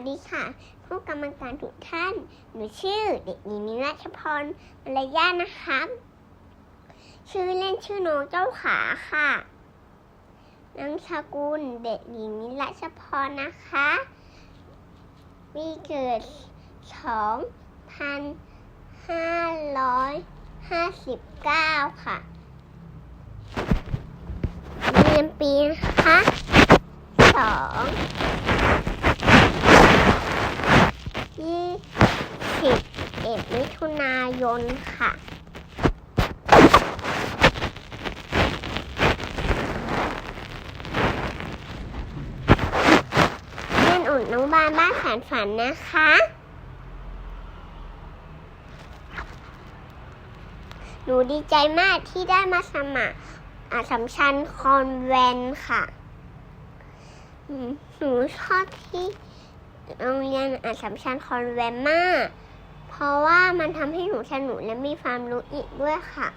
วัสดีค่ะ ผู้กรรมการทุกท่าน หนูชื่อเด็กหญิงนิรัชพรมารยานะครับ ชื่อเล่นชื่อน้องเจ้าขาค่ะนามสกุลเด็กหญิงนิรัชพรนะคะปีเกิดสองพันห้าร้อยห้าสิบเก้าค่ะเรียนปีนะคะ 11 มิถุนายนค่ะ เล่นอุ่นน้องบานบ้านแสนฝันนะคะ หนูดีใจมากที่ได้มาสมัครอาสมชันคอนแวนค่ะ หนูชอบที่โรงเรียนอาสมชันคอนแวนมาก เพราะว่ามันทำให้หนูสนุกและมีความรู้อีกด้วยค่ะ